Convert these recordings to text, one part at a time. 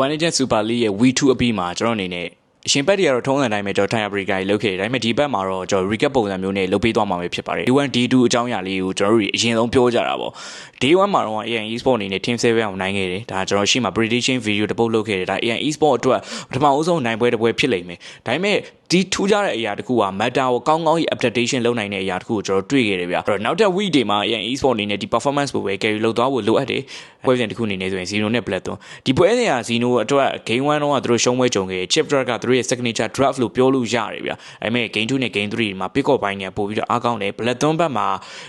One Legend Super League ရဲ့ V2 အပြီးမှာကျွန်တော်အနေနဲ့အရှင်ဘက်တွေကတော့ထုံးစံတိုင်းပဲကျွန်တော်ထိုင်အပရိကကြီးလုပ်ခဲ့တယ်ဒါပေမဲ့ဒီဘက်မှာတော့ကျွန်တော် recap ပုံစံမျိုးနဲ့လုပ်ပေးသွားမှာပဲဖြစ်ပါတယ် D1 D2 အကြောင်းအရာလေးကိုကျွန်တော်တို့အရင်ဆုံးပြောကြတာပေါ့ Day1 မှာတော့ AN Esport အနေနဲ့ Team 7အောင်နိုင်ခဲ့တယ်ဒါကျွန်တော်ရှိမှ prediction video တစ်ပုတ်လုပ်ခဲ့တယ်ဒါ AN Esport အတွက်ပထမအဆုံးနိုင်ပွဲတစ်ပွဲဖြစ်လိမ့်မယ်ဒါပေမဲ့ ဒီထူးခြားတဲ့အရာတစ်ခုက meta ကိုကောင်းကောင်းကြီး updation လုပ်နိုင်တဲ့အရာတစ်ခုကိုကျွန်တော်တွေ့ခဲ့တယ်ဗျအဲ့တော့နောက်ထပ် week တွေမှာ AN Esport အနေနဲ့ဒီ performance ကိုပဲ carry လုပ်သွားဖို့လိုအပ်တယ်ပွဲစဉ်တစ်ခုအနေနဲ့ဆိုရင် Zeno နဲ့ Black သွန်းဒီပွဲစဉ်က Zeno အတွက် game 1တော့ကသူတို့ရှုံးပွဲကြုံခဲ့ chip draft ကသူတို့ရဲ့ signature draft လို့ပြောလို့ရတယ်ဗျအဲ့မဲ့ game 2နဲ့ game 3တွေမှာ pick up ဘိုင်းတွေကပို့ပြီးတော့အားကောင်းတယ် Black သွန်းဘက်မှာ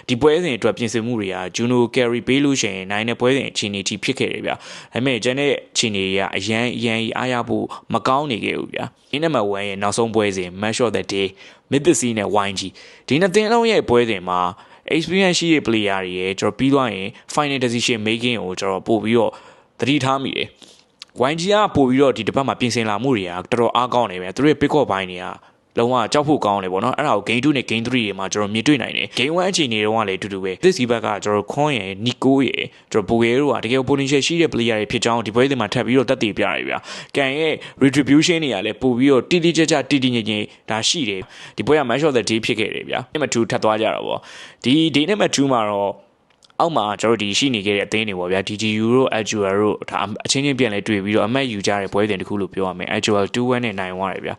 ဒီပွဲစဉ်အတွက်ပြင်ဆင်မှုတွေက Juno carry ပေးလို့ရှိရင်နိုင်တဲ့ပွဲစဉ်အခြေအနေထိဖြစ်ခဲ့တယ်ဗျအဲ့မဲ့ကျန်တဲ့အခြေအနေတွေကအရန်အရန်အားရဖို့မကောင်းနေခဲ့ဘူးဗျဒီနံပါတ်1ရဲ့နောက်ဆုံးပွဲစဉ် match of the day Mythic နဲ့ YG ဒီနှစ်သင်းလုံးရဲ့ပွဲစဉ်မှာ experience ရှိတဲ့ player တွေရဲ့ကျွန်တော်ပြီးသွားရင် final decision making ကိုကျွန်တော်ပို့ပြီးတော့သတိထားမိတယ် YG ကပို့ပြီးတော့ဒီတစ်ပတ်မှာပြင်ဆင်လာမှုတွေကတော်တော်အားကောင်းနေပဲသူတို့ရဲ့ pick up ဘိုင်းတွေက လုံးဝကြောက်ဖို့ကောင်းတယ်ပေါ့နော်အဲ့ဒါကို game 2နဲ့ game 3တွေမှာကျွန်တော်မြင်တွေ့နိုင်တယ် game 1အခြေအနေတုန်းကလည်းအတူတူပဲ this ဘက်ကကျွန်တော်ခွန်ရယ်နီကိုရယ်ကျွန်တော်ဘူဂဲတို့ကတကယ် potential ရှိတဲ့ player တွေဖြစ်ကြောင်းဒီပွဲစဉ်မှာထပ်ပြီးတော့တက်တည်ပြရတယ်ဗျာကန်ရဲ့ retribution တွေကလည်းပို့ပြီးတော့တိတိကျကျတိတိငင်ငင်ဒါရှိတယ်ဒီပွဲက match of the day ဖြစ်ခဲ့တယ်ဗျာနံပါတ်2ထပ်သွားကြတော့ဗောဒီ day နံပါတ်2မှာတော့ အောက်မှာကျွန်တော်ဒီရှိနေခဲ့တဲ့အသင်းတွေပေါ့ဗျာ DGU တို့ Actual တို့ဒါအချင်းချင်းပြန်လဲတွေ့ပြီးတော့အမှတ်ယူကြတဲ့ပွဲစဉ်တစ်ခုလို့ပြောရမယ် Actual 2-1နဲ့နိုင်သွားတယ်ဗျာ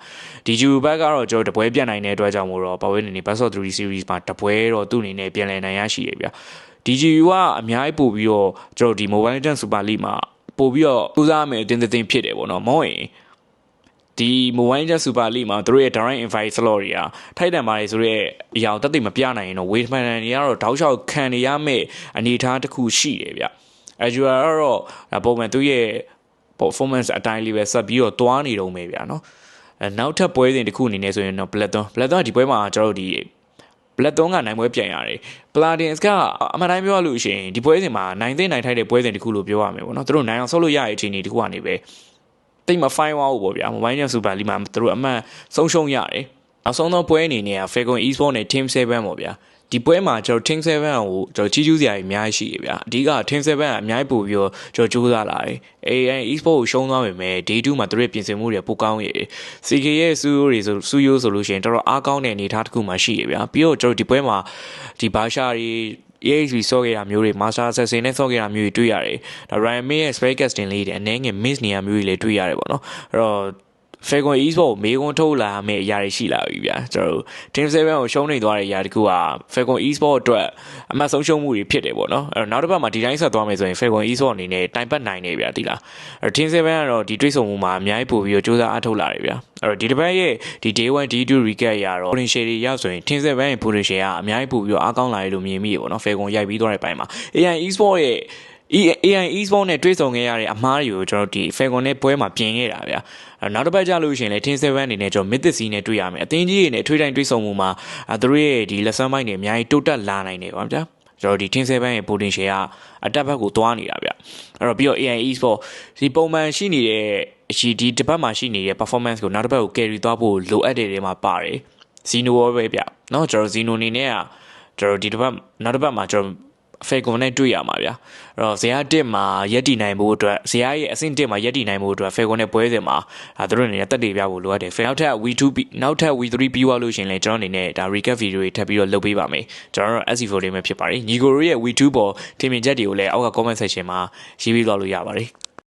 DGU ဘက်ကတော့ကျွန်တော်တပွဲပြတ်နိုင်တဲ့အတွက်ကြောင့်မို့တော့ပဝဲနေနေ Best of 3 Series မှာတပွဲတော့သူ့အနေနဲ့ပြန်လဲနိုင်ရရှိရဗျာ DGU ကအများကြီးပို့ပြီးတော့ကျွန်တော်ဒီ Mobile Legends Super League မှာပို့ပြီးတော့စူးစမ်းမယ်အတင်းတင်းဖြစ်တယ်ပေါ့နော်မောရင် ဒီ Mobile Legends Super League မှာသူတို့ရဲ့ direct invite slot တွေကထိုက်တန်ပါတယ်ဆိုတော့အရာကိုတက်သိမပြနိုင်ရင်တော့ wait man တွေကတော့တောက်လျှောက်ခံနေရမယ့်အနေအထားတစ်ခုရှိတယ်ဗျ Azure ကတော့ပုံမှန်သူ့ရဲ့ performance အတိုင်းလေးပဲဆက်ပြီးတော့တွားနေတော့မယ်ဗျာနော်အဲနောက်ထပ်ပွဲစဉ်တစ်ခုအနေနဲ့ဆိုရင်တော့ Blackthorn Blackthorn ကဒီပွဲမှာကျွန်တော်တို့ဒီ Blackthorn ကနိုင်ပွဲပြန်ရတယ် Paladins ကအမှန်တိုင်းပြောရလို့ရှိရင်ဒီပွဲစဉ်မှာနိုင်သိနိုင်ထိုက်တဲ့ပွဲစဉ်တစ်ခုလို့ပြောရမယ်ပေါ့နော်သူတို့နိုင်အောင်ဆုတ်လို့ရရဲ့အခြေအနေတစ်ခုကနေပဲ တိတ်မဖိုင်းသွားဘူးပေါ့ဗျာ Mobile Legends Super League မှာသူတို့အမှန်ဆုံးရှုံးရတယ်နောက်ဆုံးသောပွဲအနေနဲ့က Falcon Esports နဲ့ Team 7ပေါ့ဗျာဒီပွဲမှာကျွန်တော် Team 7ကိုကျွန်တော်ကြီးကျူးစရာကြီးအများကြီးရှိရဗျာအဓိက Team 7ကအများကြီးပို့ပြီးတော့ကျွန်တော်ကြိုးစားလာတယ် AI Esports ကိုရှုံးသွားပေမဲ့ Day 2မှာသူတို့ပြင်ဆင်မှုတွေပိုကောင်းရည် CK ရဲ့စူးရိုးတွေဆိုစူးရိုးဆိုလို့ရှိရင်တော်တော်အားကောင်းတဲ့အနေအထားတစ်ခုမှရှိရဗျာပြီးတော့ကျွန်တော်ဒီပွဲမှာဒီဘာရှာတွေ EHB ဆော့ခဲ့တာမျိုးတွေ Master Assassin နဲ့ဆော့ခဲ့တာမျိုးတွေတွေ့ရတယ်။ဒါ Ryan May ရဲ့ Spray Casting လေးတွေအနေငယ် miss နေရမျိုးတွေလည်းတွေ့ရတယ်ပေါ့နော်။အဲ့တော့ Falcon Esports ကိုမေးခွန်းထုတ်လာမယ့်အရာတွေရှိလာပြီဗျာကျွန်တော်တို့ Team 7ကိုရှုံးနေသွားတဲ့အရာတခုက Falcon Esports အတွက်အမှတ်ဆုံးရှုံးမှုတွေဖြစ်တယ်ပေါ့နော်အဲ့တော့နောက်တစ်ပတ်မှာဒီတိုင်းဆက်သွားမယ်ဆိုရင် Falcon Esports အနေနဲ့တိုင်ပတ်နိုင်နေဗျာဒီလားအဲ့တော့ Team 7ကတော့ဒီတွေးဆုံမှုမှာအများကြီးပို့ပြီးတော့စူးစမ်းအားထုတ်လာတယ်ဗျာအဲ့တော့ဒီတစ်ပတ်ရဲ့ဒီ Day 1 D2 recap ရတော့ potential တွေရောက်ဆိုရင် Team 7ရဲ့ potential ကအများကြီးပို့ပြီးတော့အားကောင်းလာတယ်လို့မြင်မိရပေါ့နော် Falcon ရိုက်ပြီးသွားတဲ့ပိုင်းမှာ AI Esports ရဲ့ AI Esports နဲ့တွေ့ဆုံခဲ့ရတဲ့အမားတွေကိုကျွန်တော်ဒီ Falcon နဲ့ပွဲမှာပြင်ခဲ့တာဗျာနောက်တစ်ပတ်ကြာလို့ရှိရင်လည်း Team 7အနေနဲ့ကျွန်တော် Mythic နဲ့တွေ့ရမယ်အသင်းကြီးတွေနဲ့ထွေးတိုင်းတွေ့ဆုံမှုမှာသူတို့ရဲ့ဒီ lesson ပိုင်းတွေအများကြီးတိုးတက်လာနိုင်တယ်ဗျာကျွန်တော်ဒီ Team 7ရဲ့ potential ကအတက်ဘက်ကိုသွားနေတာဗျအဲ့တော့ပြီးတော့ AI Esports ဒီပုံမှန်ရှိနေတဲ့အရှိဒီတစ်ပတ်မှာရှိနေတဲ့ performance ကိုနောက်တစ်ပတ်ကို carry သွားဖို့လိုအပ်တဲ့နေရာမှာပါတယ် Zeno ပဲဗျเนาะကျွန်တော် Zeno အနေနဲ့ကကျွန်တော်ဒီတစ်ပတ်နောက်တစ်ပတ်မှာကျွန်တော် ဖေကွန်နဲ့တွေ့ရမှာဗျာအဲ့တော့ဇေယျ1မှာရက်တည်နိုင်ဖို့အတွက်ဇေယျရဲ့အဆင့်1မှာရက်တည်နိုင်ဖို့အတွက်ဖေကွန်နဲ့ပွဲစဉ်မှာအဲသူတို့အနေနဲ့တက်တည်ပြဖို့လိုအပ်တယ်ဖေနောက်ထပ် V2 နောက်ထပ် V3 ပြီးသွားလို့ရှင်လဲကျွန်တော်အနေနဲ့ဒါ recap video တွေထပ်ပြီးတော့လုပ်ပေးပါမယ်ကျွန်တော်တို့ SC4 လေးပဲဖြစ်ပါတယ်ညီကိုတို့ရဲ့ V2 ပေါ်ထင်မြင်ချက်တွေကိုလည်းအောက်က comment section မှာရေးပြီးသွားလို့ရပါတယ်